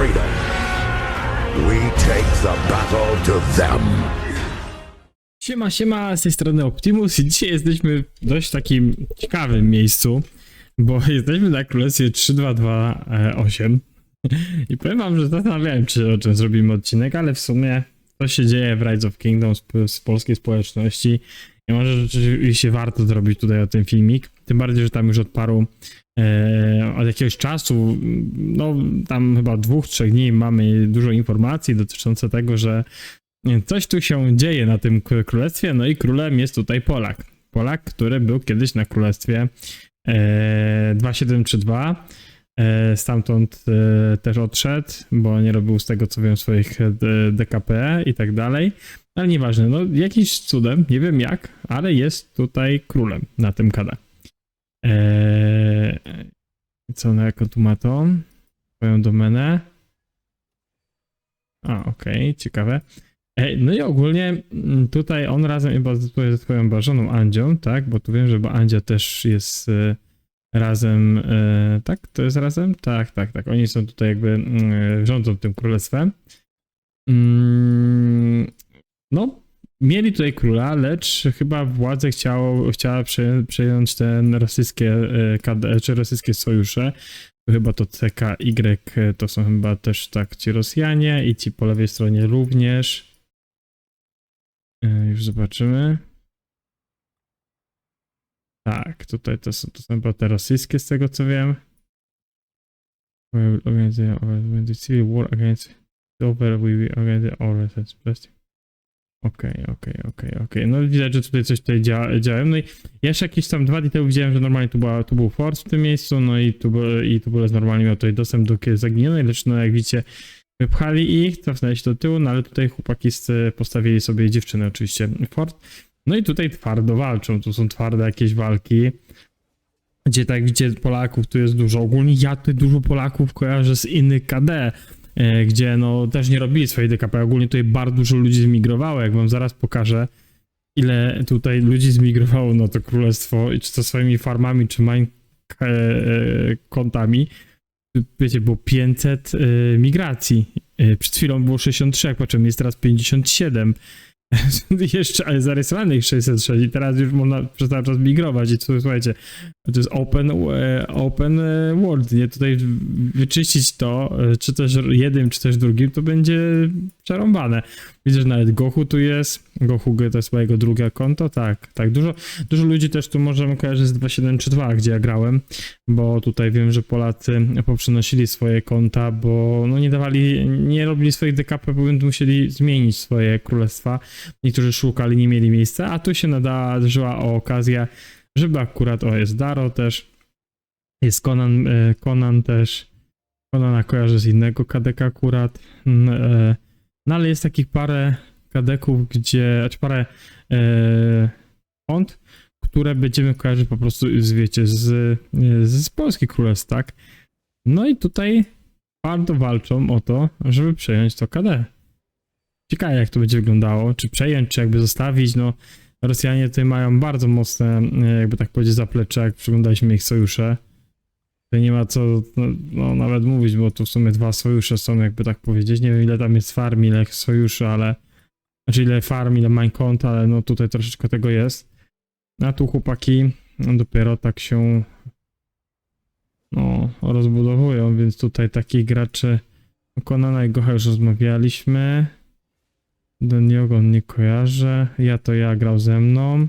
freedom. We take the battle to them. Siema, siema, z tej strony Optimus i dzisiaj jesteśmy w dość takim ciekawym miejscu, bo jesteśmy na królestwie 3228 i powiem wam, że zastanawiałem się, o czym zrobimy odcinek, ale w sumie to się dzieje w Rise of Kingdoms z, polskiej społeczności i może rzeczywiście warto zrobić tutaj o tym filmik, tym bardziej, że tam już od paru e, od jakiegoś czasu, no tam chyba dwóch, trzech dni mamy dużo informacji dotyczące tego, że Coś tu się dzieje na tym królestwie, no i królem jest tutaj Polak. Polak, który był kiedyś na królestwie e, 2732. E, stamtąd e, też odszedł, bo nie robił z tego co wiem swoich e, DKP i tak dalej. Ale nieważne, no jakiś cudem, nie wiem jak, ale jest tutaj królem na tym KD. E, co, no jako tu ma to? Swoją domenę. A, okej, ciekawe. Ej, No i ogólnie mm, tutaj on razem chyba ze swoją Barzoną Andzią, tak? Bo tu wiem, że bo Andzia też jest e, razem, e, tak? To jest razem? Tak, tak, tak. Oni są tutaj jakby mm, rządzą tym królestwem. Mm, No, mieli tutaj króla, lecz chyba władze chciało, chciała prze, przejąć te rosyjskie e, czy rosyjskie sojusze. Chyba to CKY to są chyba też tak ci Rosjanie i ci po lewej stronie również. E, Już zobaczymy. Tak, tutaj to są, to są chyba te rosyjskie z tego co wiem. Organizuje the civil war against over we all resets plastic. Okej, okej, okej, okej. No widać, że tutaj coś tutaj dzia. No i jeszcze jakieś tam dwa dni temu widziałem, że normalnie tu, była, tu był force w tym miejscu, no i tu, i tu jest normalnie miał tutaj dostęp do zaginionej, lecz no jak widzicie wypchali ich, cofnęli się do tyłu, no ale tutaj chłopaki postawili sobie dziewczyny oczywiście fort. No i tutaj twardo walczą, tu są twarde jakieś walki. Gdzie tak widzicie Polaków tu jest dużo. Ogólnie ja tutaj dużo Polaków kojarzę z innych KD, gdzie no też nie robili swojej DKP. Ogólnie tutaj bardzo dużo ludzi zmigrowało, jak wam zaraz pokażę ile tutaj ludzi zmigrowało na to królestwo, czy to swoimi farmami, czy mine e, e, kontami. Wiecie, było 500 e, migracji. E, przed chwilą było 63, jak patrzymy, jest teraz 57. Jeszcze, ale zarejestrowanych 606 i teraz już można przez cały czas migrować i co, słuchajcie, to jest open, e, open e, world, nie? Tutaj wyczyścić to, e, czy też jednym, czy też drugim, to będzie przerąbane. Widzę, że nawet Gochu tu jest. Gochu to jest mojego drugie konto, tak, tak. Dużo, dużo ludzi też tu możemy kojarzyć z 2732, gdzie ja grałem, bo tutaj wiem, że Polacy poprzenosili swoje konta, bo no nie dawali, nie robili swoich DKP, bo musieli zmienić swoje królestwa. Niektórzy szukali, nie mieli miejsca, a tu się nadarzyła okazja, żeby akurat, o jest Daro też, jest Conan, e, Conan też, Conana kojarzę z innego KDK akurat, n- e, no ale jest takich parę kadeków, gdzie, znaczy parę e, kont, które będziemy kojarzyć po prostu, wiecie, z, z, z Polski Królestw, tak? No i tutaj bardzo walczą o to, żeby przejąć to KD. Ciekawe jak to będzie wyglądało, czy przejąć, czy jakby zostawić, no Rosjanie tutaj mają bardzo mocne, e, jakby tak powiedzieć, zaplecze, jak przyglądaliśmy ich sojusze. Tutaj nie ma co no, no, nawet mówić, bo tu w sumie dwa sojusze są, jakby tak powiedzieć. Nie wiem ile tam jest farm, ile sojuszy, ale... Znaczy ile farm, ile minecont, ale no tutaj troszeczkę tego jest. A tu chłopaki no, dopiero tak się no, rozbudowują, więc tutaj takich graczy Konana i Gocha już rozmawialiśmy. Deniogon nie kojarzę. Ja to ja grał ze mną.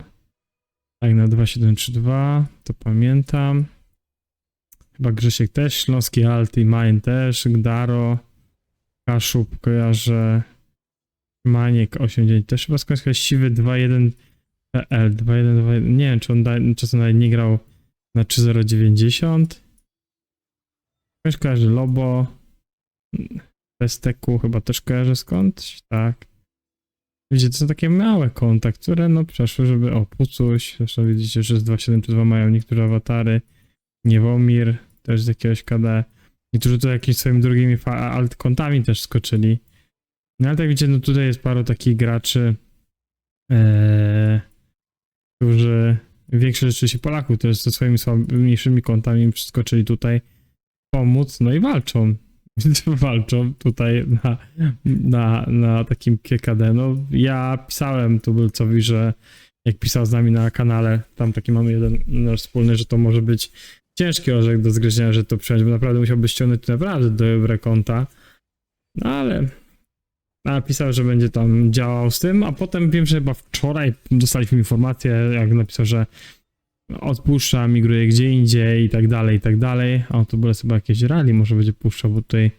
Tak na 2732, to pamiętam. Chyba Grzesiek też, Śląski Alt i Main też, Gdaro, Kaszub kojarzę, Maniek 89 też chyba skądś siwy 2.1 PL 2.1, nie wiem czy on da, czasem nawet nie grał na 3090. Ktoś kojarzy Lobo, Pesteku chyba też kojarzę skądś, tak. Widzicie, to są takie małe konta, które no przeszły, żeby o Pucuś, zresztą widzicie, że z 2.7.2 mają niektóre awatary, Niewomir, też z jakiegoś KD. Niektórzy to jakimiś swoimi drugimi fa- altkontami też skoczyli. No ale tak widzicie, no tutaj jest paru takich graczy, e, którzy większość rzeczywiście Polaków też ze swoimi słabniejszymi kontami skoczyli tutaj pomóc, no i walczą. Walczą tutaj na, na, na takim KKD. No, ja pisałem tubylcowi, że jak pisał z nami na kanale, tam taki mamy jeden nasz wspólny, że to może być ciężki orzech do zgryzienia, że to przejąć, bo naprawdę musiałby ściągnąć naprawdę dobre konta. No ale napisał, że będzie tam działał z tym, a potem wiem, że chyba wczoraj dostaliśmy informację, jak napisał, że odpuszcza, migruje gdzie indziej i tak dalej, i tak dalej. A to było chyba jakieś rally może będzie puszczał, bo tutaj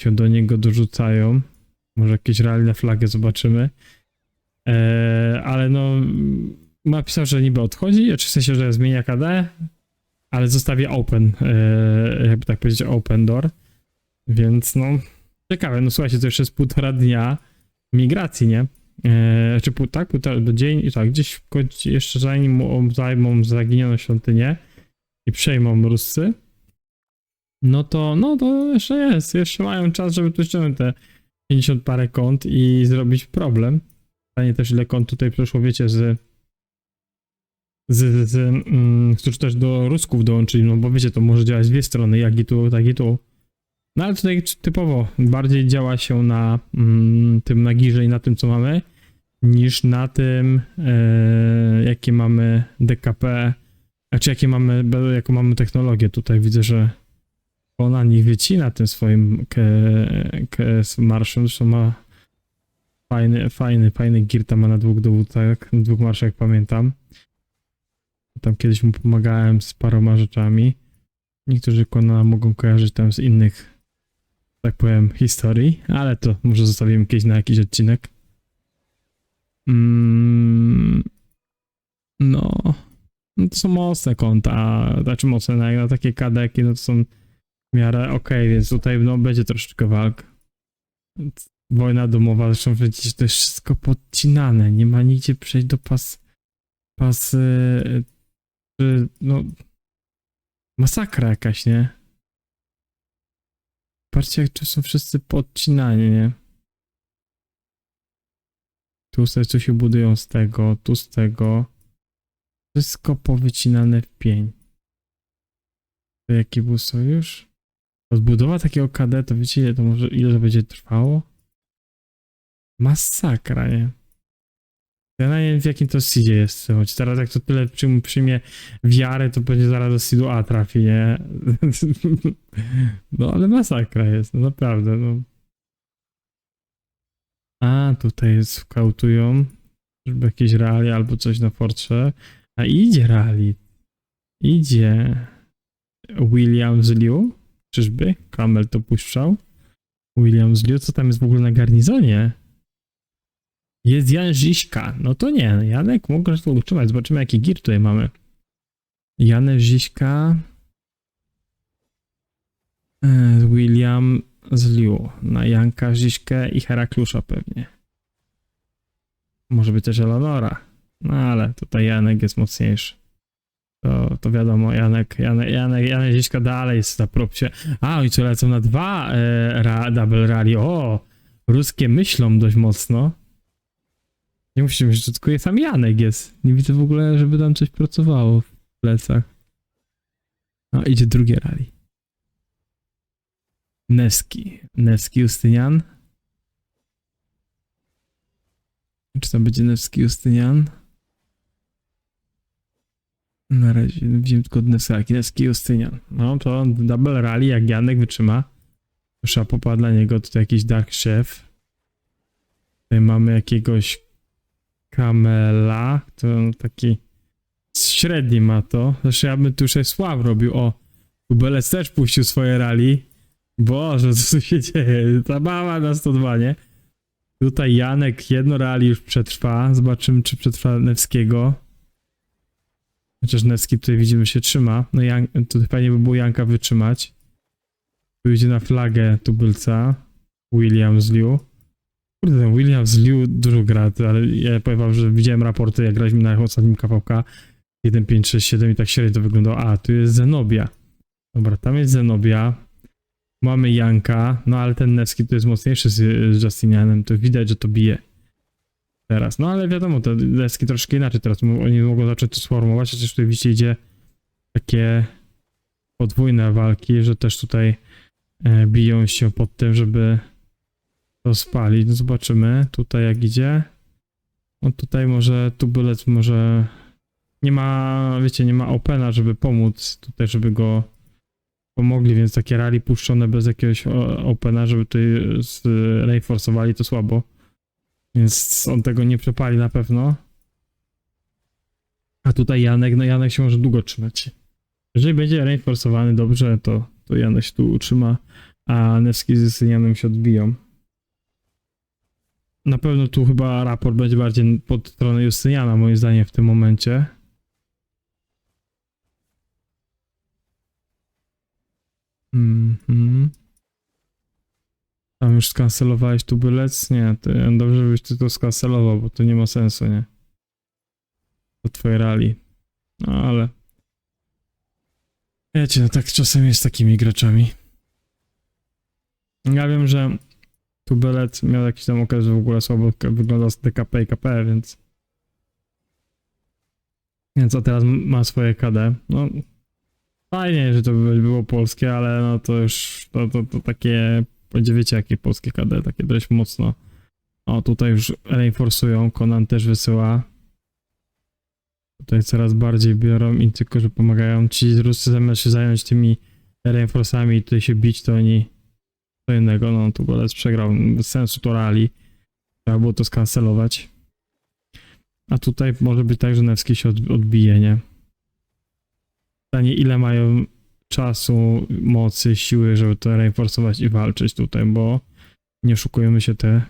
się do niego dorzucają. Może jakieś rally na flagę zobaczymy. Eee, ale no, napisał, że niby odchodzi, czy w sensie, że zmienia KD, ale zostawia open, eee, jakby tak powiedzieć, open door. Więc no, ciekawe, no słuchajcie, to jeszcze jest półtora dnia migracji, nie? Eee, czy pół, tak, półtora, do dzień, tak, gdzieś jeszcze zanim zajmą zaginioną świątynię i przejmą Ruscy, no to, no to jeszcze jest, jeszcze mają czas, żeby tu ściągnąć te 50 parę kont i zrobić problem. Pytanie też, ile kont tutaj przeszło, wiecie, z z, z mm, którzy też do Rusków dołączyli, no bo wiecie, to może działać z dwie strony, jak i tu, tak i tu. No ale tutaj typowo bardziej działa się na mm, tym nagirze i na tym, co mamy, niż na tym, e, jakie mamy DKP, znaczy jakie mamy, jaką mamy technologię. Tutaj widzę, że ona nie wycina tym swoim marszem, zresztą ma fajny, fajny, fajny gir tam ma na dwóch dowódcach, na dwóch marszach, jak pamiętam. Tam kiedyś mu pomagałem z paroma rzeczami. Niektórzy Konana mogą kojarzyć tam z innych, tak powiem, historii, ale to może zostawimy kiedyś na jakiś odcinek. Mm, no, no to są mocne konta, znaczy mocne, no jak na takie kadeki, no to są w miarę okej, więc tutaj no będzie troszeczkę walk. Wojna domowa, zresztą widzicie, to jest wszystko podcinane, nie ma nigdzie przejść do pas, pas, no, masakra jakaś, nie? Patrzcie, jak tu są wszyscy podcinani, nie? Tu sobie coś budują z tego, tu z tego. Wszystko powycinane w pień. To jaki był sojusz? Odbudowa takiego KD, to wiecie, ile to może, ile to będzie trwało? Masakra, nie? Ja nie wiem w jakim to seedzie jest, choć teraz jak to tyle przyjm, przyjmie wiarę, to będzie zaraz do seedu A trafi, nie? No ale masakra jest, no naprawdę, no. A, tutaj jest, kautują, żeby jakieś rally albo coś na fortrze. A idzie rally. Idzie. Williams Liu? Czyżby? Kamel to puszczał. Williams Liu, co tam jest w ogóle na garnizonie? Jest Jan Ziśka. No to nie, Janek mógł to utrzymać. Zobaczymy jaki gir tutaj mamy. Janek Ziśka. E, William z Liu. Na Janka Ziśkę i Heraklusza pewnie. Może być też Eleonora. No ale tutaj Janek jest mocniejszy. To, to wiadomo, Janek, Janek, Janek, Janek Ziśka dalej jest na propsie. A, oni co lecą na dwa e, ra, double rally. O, ruskie myślą dość mocno. Nie że tylko jest sam Janek jest. Nie widzę w ogóle, żeby tam coś pracowało w plecach. No, idzie drugie rally. Neski. Neski Justynian. Czy tam będzie Newski Justynian? Na razie widzimy tylko Newski, Newski Justynian. No to double rally, jak Janek wytrzyma. Szapopa dla niego, tutaj jakiś Dark Chef. Tutaj mamy jakiegoś Kamela, to taki średni ma to. Zresztą ja bym tu Sław robił. O, Kubelec też puścił swoje rally. Boże, co tu się dzieje? Zabawa na 102, nie? Tutaj Janek jedno rally już przetrwa. Zobaczymy, czy przetrwa Newskiego. Chociaż Newski tutaj widzimy się trzyma. No Jan, tutaj fajnie by było Janka wytrzymać. Tu idzie na flagę tubylca. Williams Liu. Kurde, ten Williams Liu dużo gra, ale ja powiem wam, że widziałem raporty, jak graliśmy na ostatnim KVK 1, 5, 6, 7 i tak średnio to wyglądało. A, tu jest Zenobia. Dobra, tam jest Zenobia. Mamy Janka, no ale ten Nevski to jest mocniejszy z, z Justinianem, to widać, że to bije. Teraz, no ale wiadomo, te Nevski troszkę inaczej teraz, oni mogą zacząć to sformować, chociaż tutaj widzicie idzie takie podwójne walki, że też tutaj e, biją się pod tym, żeby to spalić. No zobaczymy tutaj jak idzie. No tutaj może tubylec może nie ma, wiecie, nie ma opena, żeby pomóc tutaj, żeby go pomogli, więc takie rally puszczone bez jakiegoś opena, żeby tutaj reinforcowali to słabo. Więc on tego nie przepali na pewno. A tutaj Janek, no Janek się może długo trzymać. Jeżeli będzie reinforcowany dobrze, to, to Janek się tu utrzyma, a Nevski z Janem się odbiją. Na pewno tu chyba raport będzie bardziej pod stronę Justyniana, moim zdaniem, w tym momencie. Mhm. Tam już skancelowałeś tubylec? Nie, to dobrze byś ty to skancelował, bo to nie ma sensu, nie? To twoje rally. No ale... Wiecie, no tak czasem jest z takimi graczami. Ja wiem, że tubylec miał jakiś tam okres, że w ogóle słabo wyglądał z DKP i KP, więc... Więc a teraz ma swoje KD. No... Fajnie, że to by było polskie, ale no to już... To, to, to takie... Będzie wiecie jakie polskie KD, takie dość mocno. O, tutaj już reinforcują, Conan też wysyła. Tutaj coraz bardziej biorą i tylko, że pomagają. Ci Ruscy zamiast się zająć tymi reinforcami i tutaj się bić, to oni co innego. No, tu Golec przegrał. Bez sensu to rally. Trzeba było to skancelować. A tutaj może być tak, że Nevski się od, odbije, nie? Pytanie, ile mają czasu, mocy, siły, żeby to reinforcować i walczyć tutaj, bo nie oszukujemy się, te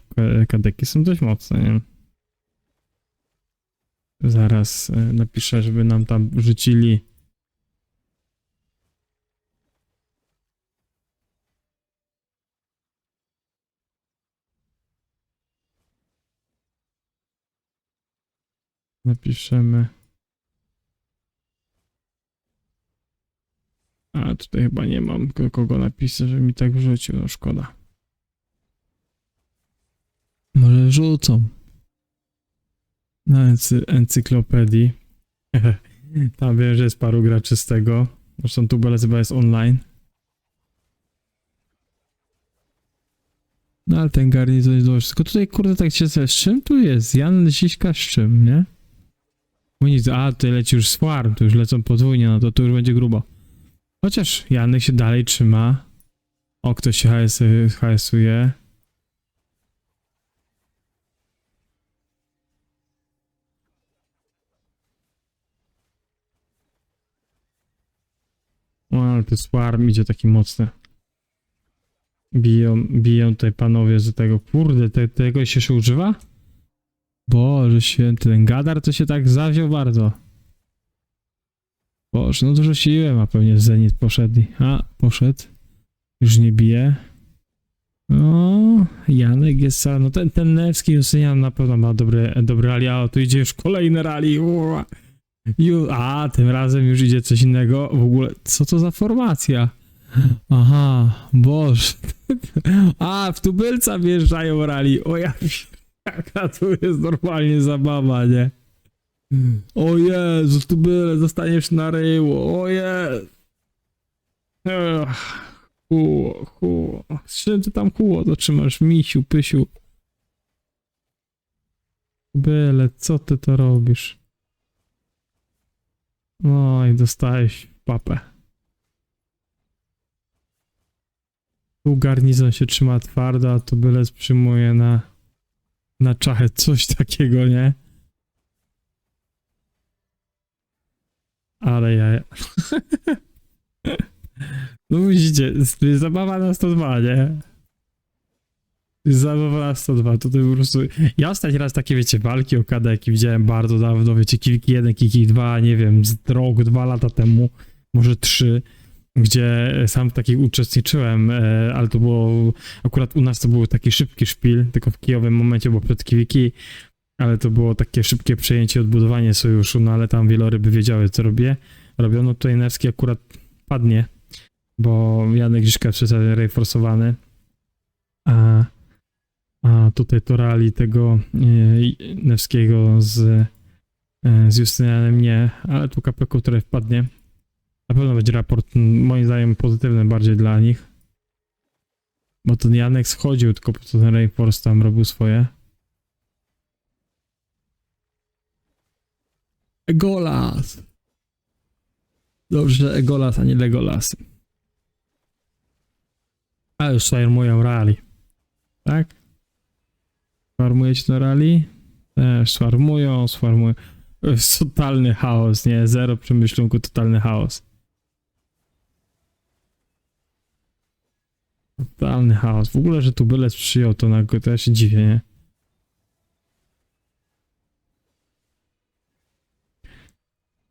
kadeki są dość mocne, nie? Zaraz e, napiszę, żeby nam tam rzucili. Napiszemy. A tutaj chyba nie mam ko- kogo napisać, żeby mi tak wrzucił, no szkoda. Może rzucą na ency encyklopedii. Tam wiem, że jest paru graczy z tego. Zresztą Tubelec chyba jest online. No ale ten garnizon jest dobrze. Tylko tutaj kurde tak się z czym tu jest? Jan Lisiśka z czym, nie? A tutaj leci już Swarm, to już lecą podwójnie, no to tu już będzie grubo. Chociaż Janek się dalej trzyma. O, ktoś się HS. O, ale to Swarm idzie taki mocny. Biją, biją tutaj panowie z tego. Kurde, te, tego się używa? Boże święty, ten gadar to się tak zawziął bardzo. Boże, no dużo siły ma pewnie Zenit poszedł. A, poszedł. Już nie bije. No, Janek jest sam. No ten, ten Nevski Justynian na pewno ma dobre, dobre rally. A tu idzie już kolejne rally. Ju, a, tym razem już idzie coś innego. W ogóle, co to za formacja? Aha, boże. A, w tubylca wjeżdżają rally. O ja, jaka tu jest normalnie zabawa, nie? O Jezu, tubyle, zostaniesz na ryło. O Jezu. Ech, Huło, huło. Z czym ty tam huło to trzymasz? Misiu, pysiu. Byle, co ty to robisz? No i dostałeś papę. Tu garnizon się trzyma twardo, a to byle przyjmuje na, na czachę coś takiego, nie? Ale ja... no widzicie, to zabawa na 102, nie? To zabawa na 102, tutaj po prostu... Ja ostatni raz takie, wiecie, walki o kadeki widziałem bardzo dawno, wiecie, kilki jeden, kilki dwa, nie wiem, z rok, dwa lata temu, może trzy, gdzie sam w takich uczestniczyłem, e, ale to było... Akurat u nas to był taki szybki szpil, tylko w kijowym momencie, bo przed Kiwiki, ale to było takie szybkie przejęcie, odbudowanie sojuszu, no ale tam wieloryby wiedziały, co robię. Robiono tutaj Nevski akurat padnie, bo Janek Grzyszka jest przecież reinforsowany, a, a tutaj to rali tego e, Nevskiego z, e, z Justynianem nie, ale tu kapeku, które wpadnie. Na pewno będzie raport, moim zdaniem, pozytywny bardziej dla nich. Bo ten Janek schodził, tylko po co ten Rainforce tam robił swoje. Egolas! Dobrze, że Egolas, a nie Legolas. A już farmują rally. Tak? Farmujecie na rally? Też sfarmują, sfarmują. To jest totalny chaos, nie? Zero przemyślunku, totalny chaos. Totalny chaos. W ogóle, że tu byle przyjął to nagle, to ja się dziwię, nie?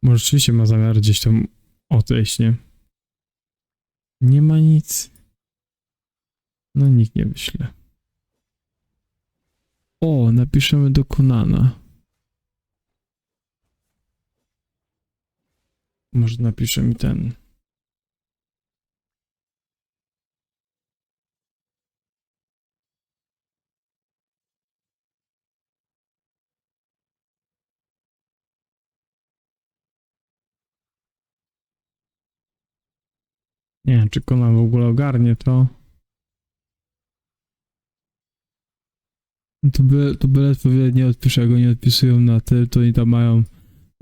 Może rzeczywiście ma zamiar gdzieś tam odejść, nie? Nie ma nic. No nikt nie wyśle. O, napiszemy do Konana. Może napisze mi ten. Nie wiem, czy Konan w ogóle ogarnie to. To by, to byle powie nie odpiszę, jak go nie odpisują na ty, to oni tam mają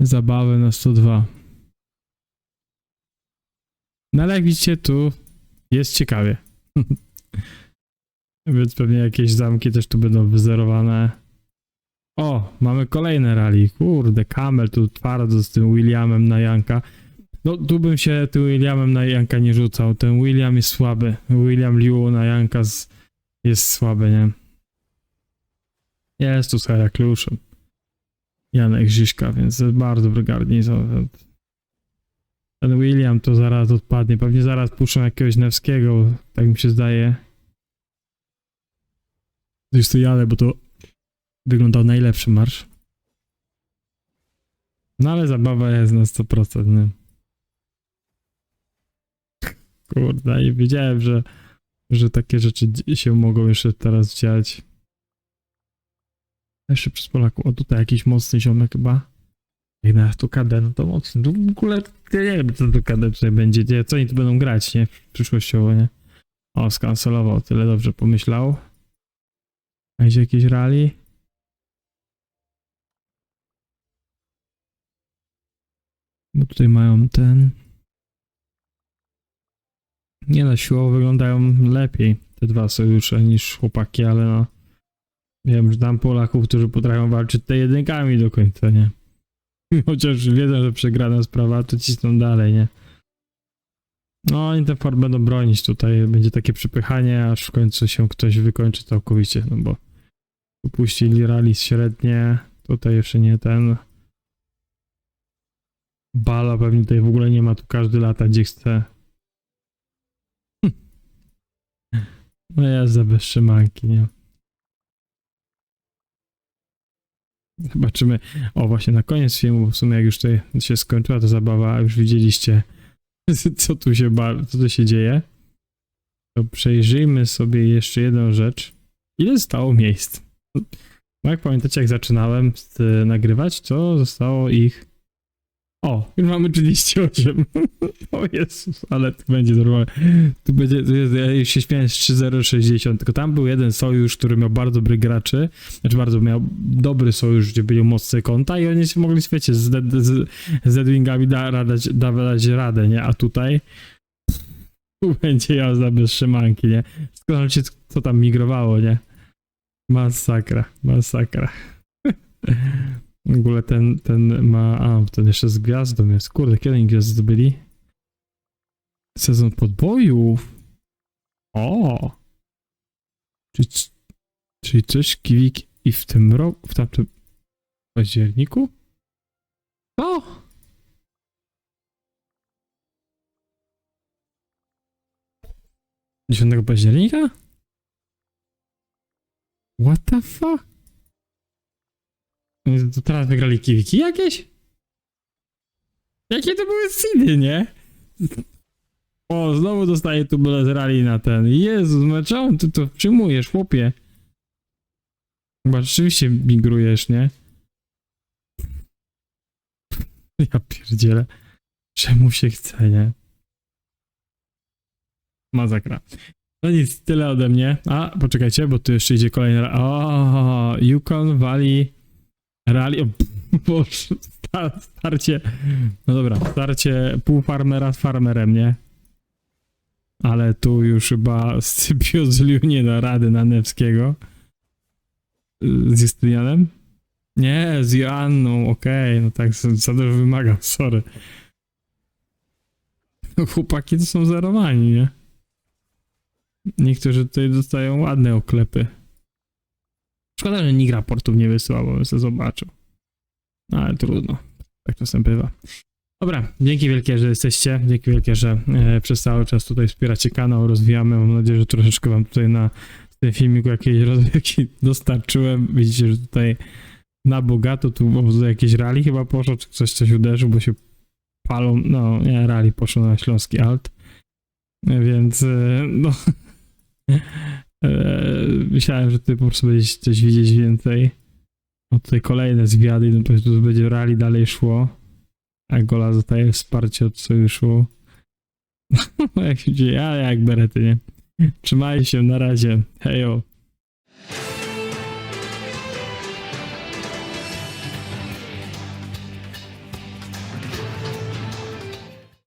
zabawę na 102. No ale jak widzicie, tu jest ciekawie. Więc pewnie jakieś zamki też tu będą wyzerowane. O, mamy kolejne rally. Kurde, Kamel tu twardo z tym Williamem na Janka. No, tu bym się tym Williamem na Janka nie rzucał. Ten William jest słaby. William Liu na Janka z... jest słaby, nie? Jest tu z Herakluszem. Janek Ziszka, więc jest bardzo dobry garnizon. Ten William to zaraz odpadnie. Pewnie zaraz puszczą jakiegoś Newskiego, tak mi się zdaje. Jest to Janek, bo to wyglądał najlepszy marsz. No ale zabawa jest na 100%, nie? Kurde, i wiedziałem, że, że takie rzeczy się mogą jeszcze teraz dziać. Jeszcze przez Polaków. O, tutaj jakiś mocny ziomek chyba. Jak na tu KD, no to mocny. Tu w ogóle ja nie wiem, co to KD tutaj będzie. nie, Co oni tu będą grać, nie? Przyszłościowo, nie? O, skancelował. Tyle dobrze pomyślał. A gdzie jakieś rally? Bo tutaj mają ten... Nie no, siłowo wyglądają lepiej te dwa sojusze niż chłopaki, ale no... Wiem, że tam Polaków, którzy potrafią walczyć te jedynkami do końca, nie? Chociaż wiedzą, że przegrana sprawa, to cisną dalej, nie? No, oni ten fort będą bronić tutaj. Będzie takie przepychanie, aż w końcu się ktoś wykończy całkowicie, no bo upuścili rally średnie. Tutaj jeszcze nie ten. Bala pewnie tutaj w ogóle nie ma, tu każdy lata gdzie chce. No za bez trzymanki, nie? Zobaczymy. O, właśnie na koniec filmu, w sumie jak już tutaj się skończyła ta zabawa, a już widzieliście, co tu się, co tu się dzieje, to przejrzyjmy sobie jeszcze jedną rzecz. Ile zostało miejsc? Bo jak pamiętacie, jak zaczynałem nagrywać, to zostało ich... O, już mamy 38. o Jezus, ale to będzie normalne. Tu będzie, tu jest, ja już się śmiałem z 3060, tylko tam był jeden sojusz, który miał bardzo dobrych graczy, znaczy bardzo miał dobry sojusz, gdzie byli mocne konta i oni się mogli, wiecie, z, z, z Edwingami da, radać, dawać radę, nie? A tutaj tu będzie jazda bez szymanki, nie? Skoro się co tam migrowało, nie? Masakra, masakra. W ogóle ten, ten ma, a, ten jeszcze z gwiazdą jest. Kurde, kiedy oni gwiazdy zdobyli? Sezon podbojów. O! Czyli, czyli coś Kiwik i w tym roku, w tamtym październiku? O! Dziesiątego października? What the fuck? To teraz wygrali kiwiki jakieś? Jakie to były seedy, nie? O, znowu dostaję tu byle z rally na ten. Jezus, no czemu ty to przyjmujesz, chłopie? Chyba rzeczywiście migrujesz, nie? Ja pierdzielę. Czemu się chce, nie? Mazakra. No nic, tyle ode mnie. A, poczekajcie, bo tu jeszcze idzie kolejny. O, Yukon Valley O, Boże, sta- starcie. No dobra, starcie pół farmera z farmerem, nie? Ale tu już chyba Scypio z Liu nie da rady na Nevskiego. Z Justynianem? Nie, z Joanną, okej, no tak, za dużo wymagam, sorry. Chłopaki to są zerowani, nie? Niektórzy tutaj dostają ładne oklepy. Szkoda, że nikt raportów nie wysyłał, bo bym sobie zobaczył. No, ale trudno. Tak czasem bywa. Dobra, dzięki wielkie, że jesteście. Dzięki wielkie, że e, przez cały czas tutaj wspieracie kanał, rozwijamy. Mam nadzieję, że troszeczkę wam tutaj na tym filmiku jakiejś rozrywki dostarczyłem. Widzicie, że tutaj na bogato tu jakieś rali chyba poszło, czy ktoś coś uderzył, bo się palą, no nie, rali poszło na Śląski Alt. Więc e, no myślałem, że ty po prostu będziesz coś widzieć więcej. O tutaj kolejne zwiady, no to tu będzie rali dalej szło. A Gola zostaje wsparcie od sojuszu. jak się dzieje, ale jak berety, nie? Trzymaj się, na razie. Hejo.